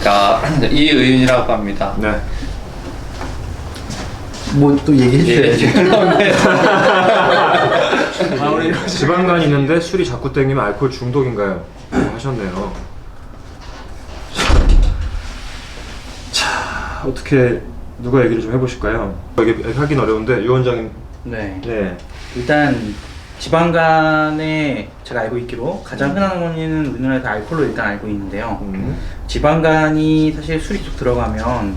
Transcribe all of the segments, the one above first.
안녕하십니까 이의윤이라고 합니다. 네. 뭐 또 얘기해 주셔야지. 아, 우리 지방간이 있는데 술이 자꾸 땡기면 알코올 중독인가요? 라고 하셨네요. 자, 어떻게 누가 얘기를 좀 해보실까요? 이게 하긴 어려운데 유 원장님. 네. 네. 일단 지방간에 제가 알고 있기로 가장 흔한 원인은 우리나라에서 알코올로 일단 알고 있는데요. 음. 지방간이 사실 술이 쭉 들어가면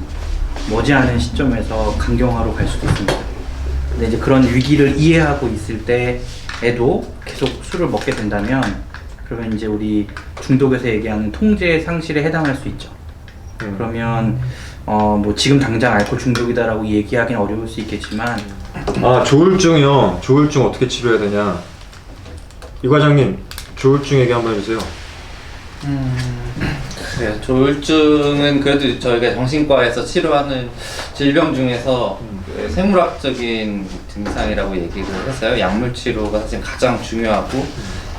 머지않은 시점에서 간경화로 갈 수도 있습니다. 근데 이제 그런 위기를 이해하고 있을 때에도 계속 술을 먹게 된다면 그러면 이제 우리 중독에서 얘기하는 통제 상실에 해당할 수 있죠. 음. 그러면 어 뭐 지금 당장 알코올 중독이다라고 얘기하기는 어려울 수 있겠지만 아 조울증이요. 조울증 어떻게 치료해야 되냐? 이 과장님 조울증 얘기 한번 해주세요. 그래요. 조울증은 그래도 저희가 정신과에서 치료하는 질병 중에서 그 생물학적인 증상이라고 얘기를 했어요. 약물 치료가 사실 가장 중요하고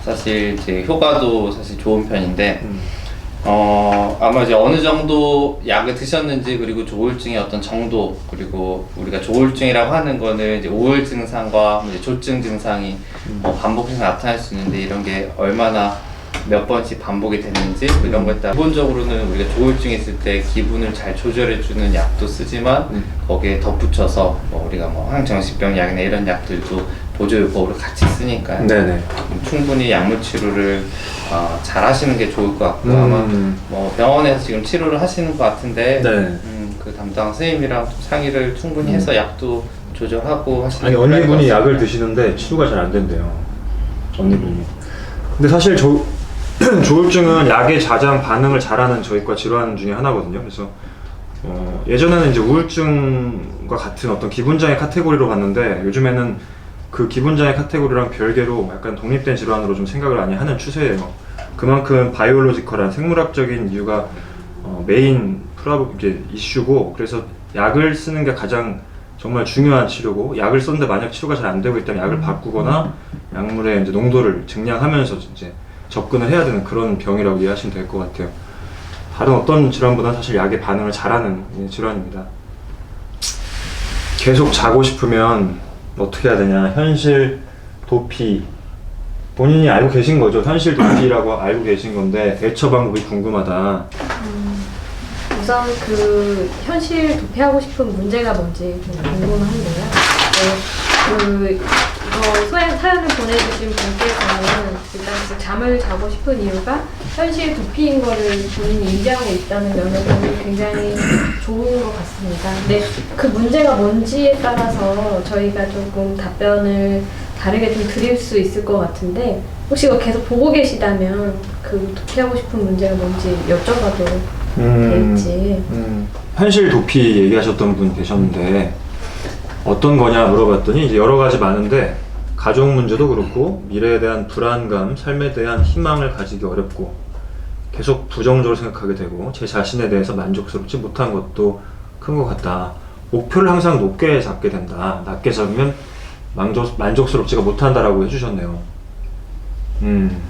사실 이제 효과도 사실 좋은 편인데 음. 어 아마 이제 어느 정도 약을 드셨는지 그리고 조울증의 어떤 정도 그리고 우리가 조울증이라고 하는 거는 이제 우울 증상과 이제 조증 증상이 뭐 반복해서 나타날 수 있는데 이런 게 얼마나 몇 번씩 반복이 됐는지 뭐 이런 거에 따라 기본적으로는 우리가 조울증 있을 때 기분을 잘 조절해 주는 약도 쓰지만 음. 거기에 덧붙여서 뭐 우리가 뭐 항정신병 약이나 이런 약들도 보조요법으로 같이 쓰니까 네네. 충분히 약물 치료를 어, 잘 하시는 게 좋을 것 같고 음. 아마 뭐 병원에서 지금 치료를 하시는 것 같은데 네. 음, 그 담당 선생님이랑 좀 상의를 충분히 해서 약도 조절하고 하시는 아니 게 필요할 것 언니분이 같습니다. 약을 드시는데 치료가 잘 안 된대요. 언니분이. 근데 사실 조, 조울증은 약의 자장 반응을 잘하는 저희과 질환 중에 하나거든요. 그래서 어, 예전에는 이제 우울증과 같은 어떤 기분 장애 카테고리로 봤는데 요즘에는 그 기분장애 카테고리랑 별개로 약간 독립된 질환으로 좀 생각을 많이 하는 추세예요. 그만큼 바이올로지컬한 생물학적인 이유가 어, 메인 프라브 이게 이슈고 그래서 약을 쓰는 게 가장 정말 중요한 치료고 약을 썼는데 만약 치료가 잘 안 되고 있다면 약을 바꾸거나 약물의 이제 농도를 증량하면서 이제 접근을 해야 되는 그런 병이라고 이해하시면 될 것 같아요. 다른 어떤 질환보다 사실 약의 반응을 잘하는 예, 질환입니다. 계속 자고 싶으면 어떻게 해야 되냐? 현실 도피 본인이 알고 계신 거죠? 현실 도피라고 알고 계신 건데 대처 방법이 궁금하다. 우선 그 현실 도피하고 싶은 문제가 뭔지 좀 궁금한데요. 네, 그 이거 소양 사연을 보내주신 분께서는 잠을 자고 싶은 이유가 현실 도피인 거를 본인이 인지하고 있다는 면에서는 굉장히 좋은 것 같습니다. 근데 그 문제가 뭔지에 따라서 저희가 조금 답변을 다르게 좀 드릴 수 있을 것 같은데 혹시 이거 계속 보고 계시다면 그 도피하고 싶은 문제가 뭔지 여쭤봐도 될지. 음, 현실 도피 얘기하셨던 분 계셨는데 어떤 거냐 물어봤더니 이제 여러 가지 많은데 가족 문제도 그렇고 미래에 대한 불안감, 삶에 대한 희망을 가지기 어렵고 계속 부정적으로 생각하게 되고 제 자신에 대해서 만족스럽지 못한 것도 큰 것 같다. 목표를 항상 높게 잡게 된다. 낮게 잡으면 만족, 만족스럽지가 못한다라고 해주셨네요. 음,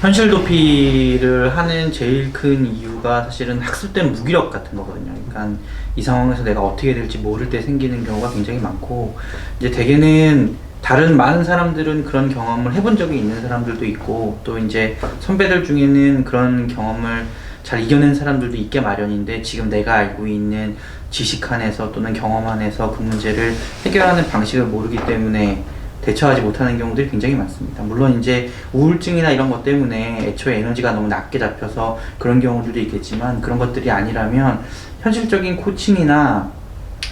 현실 도피를 하는 제일 큰 이유가 사실은 학습된 무기력 같은 거거든요. 그러니까 이 상황에서 내가 어떻게 될지 모를 때 생기는 경우가 굉장히 많고 이제 대개는 다른 많은 사람들은 그런 경험을 해본 적이 있는 사람들도 있고 또 이제 선배들 중에는 그런 경험을 잘 이겨낸 사람들도 있게 마련인데 지금 내가 알고 있는 지식 안에서 또는 경험 안에서 그 문제를 해결하는 방식을 모르기 때문에 대처하지 못하는 경우들이 굉장히 많습니다. 물론 이제 우울증이나 이런 것 때문에 애초에 에너지가 너무 낮게 잡혀서 그런 경우들도 있겠지만 그런 것들이 아니라면 현실적인 코칭이나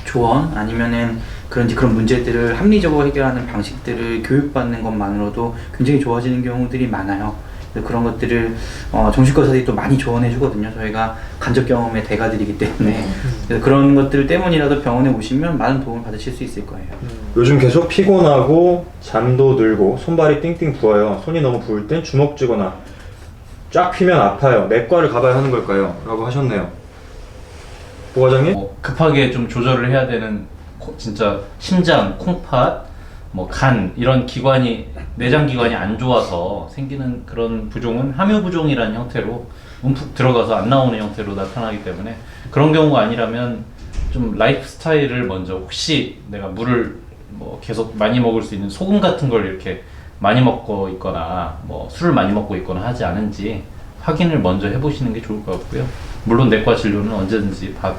조언 아니면은 그런 이제 그런 문제들을 합리적으로 해결하는 방식들을 교육받는 것만으로도 굉장히 좋아지는 경우들이 많아요. 그래서 그런 것들을 어, 정신과 의사들이 또 많이 조언해 주거든요. 저희가 간접 경험의 대가들이기 때문에 그래서 그런 것들 때문이라도 병원에 오시면 많은 도움을 받으실 수 있을 거예요. 요즘 계속 피곤하고 잠도 들고 손발이 띵띵 부어요. 손이 너무 부을 땐 주먹 쥐거나 쫙 피면 아파요. 내과를 가봐야 하는 걸까요? 라고 하셨네요. 보 과장님? 뭐 급하게 좀 조절을 해야 되는 코- 진짜 심장, 콩팥, 뭐 간 이런 기관이 내장 기관이 안 좋아서 생기는 그런 부종은 함유 부종이라는 형태로 움푹 들어가서 안 나오는 형태로 나타나기 때문에 그런 경우가 아니라면 좀 라이프 스타일을 먼저 혹시 내가 물을 뭐 계속 많이 먹을 수 있는 소금 같은 걸 이렇게 많이 먹고 있거나 뭐 술을 많이 먹고 있거나 하지 않은지 확인을 먼저 해보시는 게 좋을 것 같고요. 물론 내과 진료는 언제든지 받,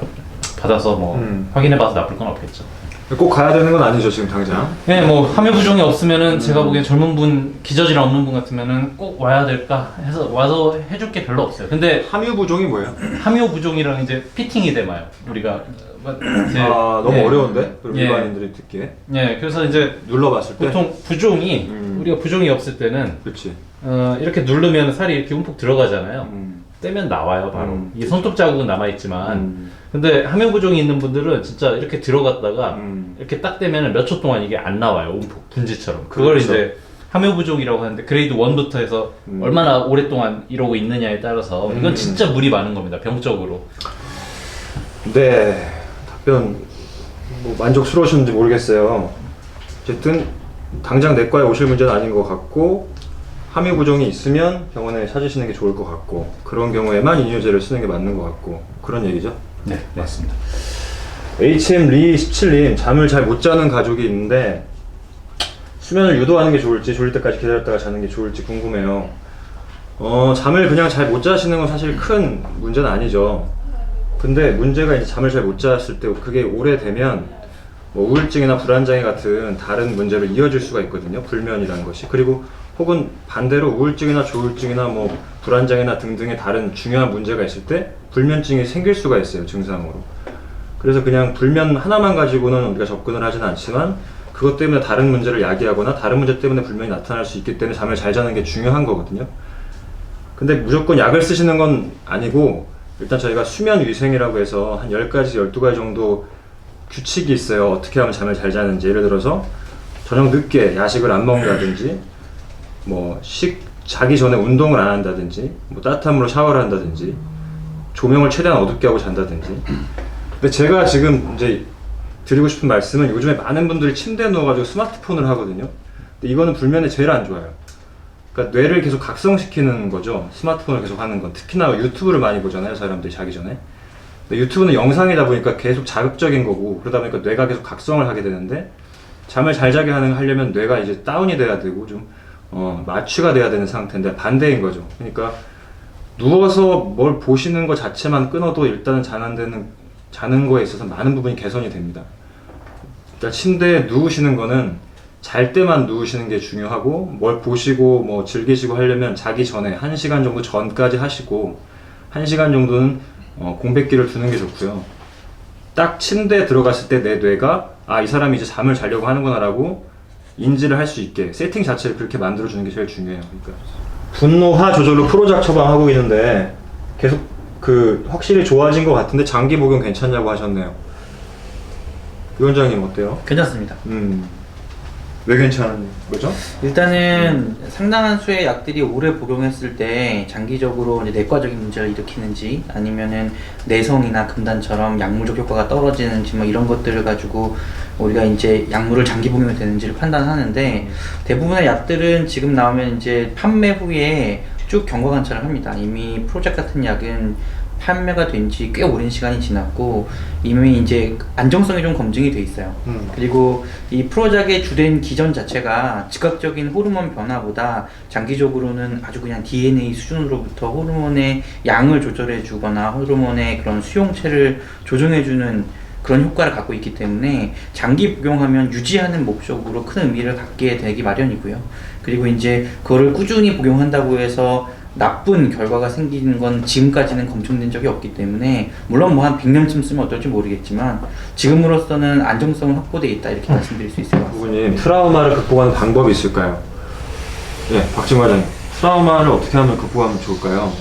받아서 뭐 음. 확인해봐서 나쁠 건 없겠죠. 꼭 가야 되는 건 아니죠 지금 당장. 네, 뭐 함유 부종이 없으면은 제가 보기엔 젊은 분 기저질 없는 분 같으면은 꼭 와야 될까 해서 와서 해줄 게 별로 없어요. 근데 함유 부종이 뭐예요? 함유 부종이랑 이제 피팅이 돼마요. 우리가 이제 아 너무 예. 어려운데 그럼 예. 일반인들이 듣기에 예, 그래서 이제 눌러봤을 때. 보통 부종이 음. 우리가 부종이 없을 때는 그렇지. 어, 이렇게 누르면 살이 이렇게 움푹 들어가잖아요. 음. 떼면 나와요 바로. 음. 이 손톱 자국은 남아 있지만 음. 근데 함유 부종이 있는 분들은 진짜 이렇게 들어갔다가 음. 이렇게 딱 떼면 몇 초 동안 이게 안 나와요. 움푹 분지처럼. 그걸 그렇죠. 이제 함유 부종이라고 하는데 그레이드 1부터 해서 음. 얼마나 오랫동안 이러고 있느냐에 따라서 이건 음. 진짜 물이 많은 겁니다. 병적으로. 네 답변 뭐 만족스러우셨는지 모르겠어요. 어쨌든 당장 내과에 오실 문제는 아닌 것 같고 함유 부종이 있으면 병원에 찾으시는 게 좋을 것 같고 그런 경우에만 이뇨제를 쓰는 게 맞는 것 같고 그런 얘기죠. 네, 맞습니다. HM 리 17님 잠을 잘 못 자는 가족이 있는데 수면을 유도하는 게 좋을지 졸릴 때까지 기다렸다가 자는 게 좋을지 궁금해요. 어 잠을 그냥 잘 못 자시는 건 사실 큰 문제는 아니죠. 근데 문제가 이제 잠을 잘 못 잤을 때 그게 오래되면 뭐 우울증이나 불안장애 같은 다른 문제로 이어질 수가 있거든요. 불면이라는 것이. 그리고 혹은 반대로 우울증이나 조울증이나 뭐 불안장애나 등등의 다른 중요한 문제가 있을 때 불면증이 생길 수가 있어요. 증상으로. 그래서 그냥 불면 하나만 가지고는 우리가 접근을 하지는 않지만 그것 때문에 다른 문제를 야기하거나 다른 문제 때문에 불면이 나타날 수 있기 때문에 잠을 잘 자는 게 중요한 거거든요. 근데 무조건 약을 쓰시는 건 아니고 일단 저희가 수면 위생이라고 해서 한 10가지, 12가지 정도 규칙이 있어요. 어떻게 하면 잠을 잘 자는지. 예를 들어서 저녁 늦게 야식을 안 먹는다든지 뭐 식 자기 전에 운동을 안 한다든지 뭐 따뜻한 물로 샤워를 한다든지 조명을 최대한 어둡게 하고 잔다든지 근데 제가 지금 이제 드리고 싶은 말씀은 요즘에 많은 분들이 침대에 누워가지고 스마트폰을 하거든요. 근데 이거는 불면에 제일 안 좋아요. 그러니까 뇌를 계속 각성시키는 거죠. 스마트폰을 계속 하는 건. 특히나 유튜브를 많이 보잖아요, 사람들이 자기 전에. 근데 유튜브는 영상이다 보니까 계속 자극적인 거고 그러다 보니까 뇌가 계속 각성을 하게 되는데 잠을 잘 자게 하는 하려면 뇌가 이제 다운이 돼야 되고 좀 어, 마취가 돼야 되는 상태인데 반대인 거죠. 그러니까 누워서 뭘 보시는 것 자체만 끊어도 일단은 자는 데는 자는 거에 있어서 많은 부분이 개선이 됩니다. 일단 침대에 누우시는 거는 잘 때만 누우시는 게 중요하고 뭘 보시고 뭐 즐기시고 하려면 자기 전에 1시간 정도 전까지 하시고 1시간 정도는 어, 공백기를 두는 게 좋고요. 딱 침대에 들어갔을 때 내 뇌가 아 이 사람이 이제 잠을 자려고 하는구나라고 인지를 할 수 있게 세팅 자체를 그렇게 만들어 주는 게 제일 중요해요. 그러니까 분노화 조절로 프로작 처방하고 있는데 계속 그 확실히 좋아진 것 같은데 장기 복용 괜찮냐고 하셨네요. 위원장님 어때요? 괜찮습니다. 음. 왜 괜찮은 거죠? 일단은 상당한 수의 약들이 오래 복용했을 때 장기적으로 이제 내과적인 문제를 일으키는지 아니면은 내성이나 금단처럼 약물적 효과가 떨어지는지 뭐 이런 것들을 가지고 우리가 이제 약물을 장기 복용이 되는지를 판단하는데 대부분의 약들은 지금 나오면 이제 판매 후에 쭉 경과 관찰을 합니다. 이미 프로젝 같은 약은 판매가 된 지 꽤 오랜 시간이 지났고 이미 이제 안정성이 좀 검증이 돼 있어요. 음. 그리고 이 프로작의 주된 기전 자체가 즉각적인 호르몬 변화보다 장기적으로는 아주 그냥 DNA 수준으로부터 호르몬의 양을 조절해 주거나 호르몬의 그런 수용체를 조정해 주는 그런 효과를 갖고 있기 때문에 장기 복용하면 유지하는 목적으로 큰 의미를 갖게 되기 마련이고요. 그리고 이제 그거를 꾸준히 복용한다고 해서 나쁜 결과가 생기는 건 지금까지는 검증된 적이 없기 때문에 물론 뭐 한 100년쯤 쓰면 어떨지 모르겠지만 지금으로서는 안정성은 확보돼 있다 이렇게 말씀드릴 수 있을 것 같습니다. 부부님 트라우마를 극복하는 방법이 있을까요? 네, 박진 과장님. 트라우마를 어떻게 하면 극복하면 좋을까요?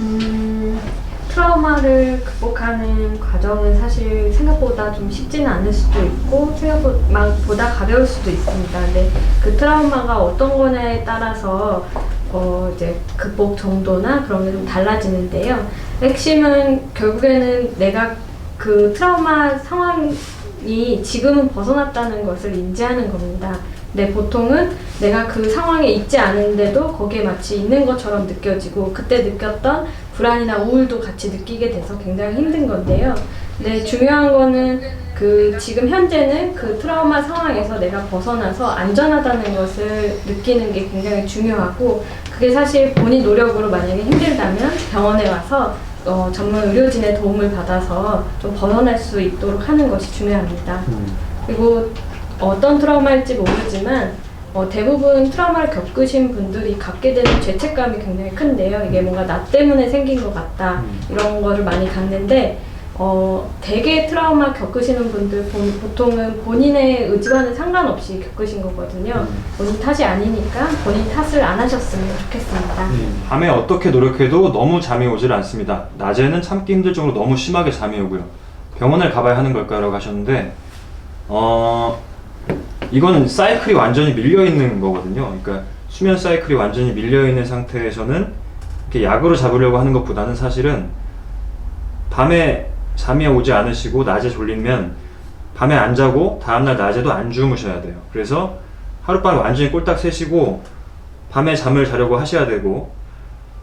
음, 트라우마를 극복하는 과정은 사실 생각보다 좀 쉽지는 않을 수도 있고 생각보다 가벼울 수도 있습니다. 근데 그 트라우마가 어떤 거냐에 따라서 어 이제 극복 정도나 그런 게 좀 달라지는데요. 핵심은 결국에는 내가 그 트라우마 상황이 지금은 벗어났다는 것을 인지하는 겁니다. 근데 보통은 내가 그 상황에 있지 않은데도 거기에 마치 있는 것처럼 느껴지고 그때 느꼈던 불안이나 우울도 같이 느끼게 돼서 굉장히 힘든 건데요. 근데 중요한 거는 그 지금 현재는 그 트라우마 상황에서 내가 벗어나서 안전하다는 것을 느끼는 게 굉장히 중요하고 그게 사실 본인 노력으로 만약에 힘들다면 병원에 와서 어, 전문 의료진의 도움을 받아서 좀 벗어날 수 있도록 하는 것이 중요합니다. 그리고 어떤 트라우마일지 모르지만 어, 대부분 트라우마를 겪으신 분들이 갖게 되는 죄책감이 굉장히 큰데요. 이게 뭔가 나 때문에 생긴 것 같다 이런 거를 많이 갖는데 어, 대개 트라우마 겪으시는 분들 본- 보통은 본인의 의지와는 상관없이 겪으신 거거든요. 본인 탓이 아니니까 본인 탓을 안 하셨으면 좋겠습니다. 밤에 어떻게 노력해도 너무 잠이 오질 않습니다. 낮에는 참기 힘들 정도로 너무 심하게 잠이 오고요. 병원을 가봐야 하는 걸까라고 하셨는데, 어, 이거는 사이클이 완전히 밀려 있는 거거든요. 그러니까 수면 사이클이 완전히 밀려 있는 상태에서는 이렇게 약으로 잡으려고 하는 것보다는 사실은 밤에 잠이 오지 않으시고 낮에 졸리면 밤에 안 자고 다음날 낮에도 안 주무셔야 돼요. 그래서 하룻밤 완전히 꼴딱 새시고 밤에 잠을 자려고 하셔야 되고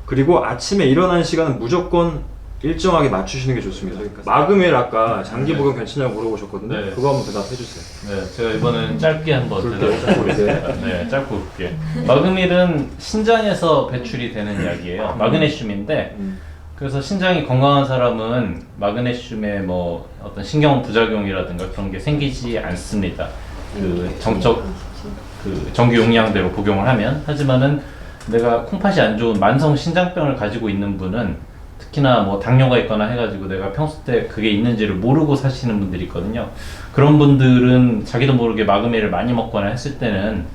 그리고 아침에 일어나는 시간은 무조건 일정하게 맞추시는 게 좋습니다. 마금일 아까 장기 복용 괜찮냐고 물어보셨거든요. 네. 그거 한번 대답해 주세요. 네, 제가 이번엔 짧게 한번 대답해. 네, 짧고 굵게. 마그밀은 신장에서 배출이 되는 약이에요. 마그네슘인데 그래서 신장이 건강한 사람은 마그네슘의 뭐 어떤 신경 부작용이라든가 그런 게 생기지 않습니다. 그 정적 그 정규 용량대로 복용을 하면 하지만은 내가 콩팥이 안 좋은 만성 신장병을 가지고 있는 분은 특히나 뭐 당뇨가 있거나 해가지고 내가 평소 때 그게 있는지를 모르고 사시는 분들이 있거든요. 그런 분들은 자기도 모르게 마그네를 많이 먹거나 했을 때는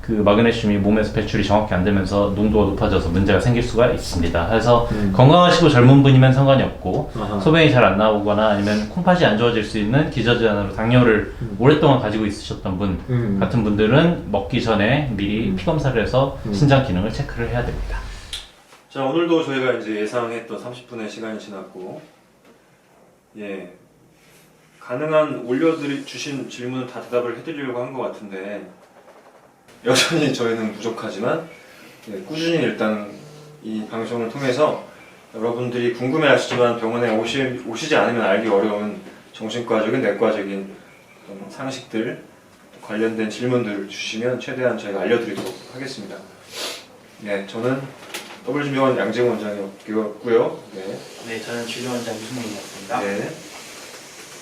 그 마그네슘이 몸에서 배출이 정확히 안 되면서 농도가 높아져서 문제가 생길 수가 있습니다. 그래서 음. 건강하시고 젊은 분이면 상관이 없고 아하. 소변이 잘 안 나오거나 아니면 콩팥이 안 좋아질 수 있는 기저질환으로 당뇨를 오랫동안 가지고 있으셨던 분 음. 같은 분들은 먹기 전에 미리 피 검사를 해서 음. 신장 기능을 체크를 해야 됩니다. 자 오늘도 저희가 이제 예상했던 30분의 시간이 지났고 예 가능한 올려드리 주신 질문은 다 대답을 해드리려고 한 것 같은데 여전히 저희는 부족하지만 예, 꾸준히 일단 이 방송을 통해서 여러분들이 궁금해하시지만 병원에 오시, 오시지 않으면 알기 어려운 정신과적인 내과적인 상식들 관련된 질문들을 주시면 최대한 저희가 알려드리도록 하겠습니다. 네, 저는 더블진병원 양재원 원장이었고요. 네. 네, 저는 진료원장 유승민이었습니다. 네.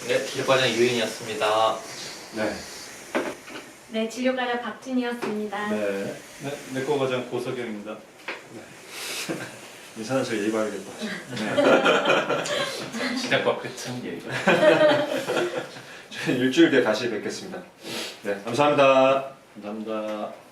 네, 기획과장 유인이었습니다. 네. 네, 진료과장 박진이었습니다. 네. 네, 내과 과장 고석영입니다. 인사는 저 예의 바르겠다. 네. 시작과 끝은 얘기가. 저희 일주일 뒤에 다시 뵙겠습니다. 네, 감사합니다. 감사합니다.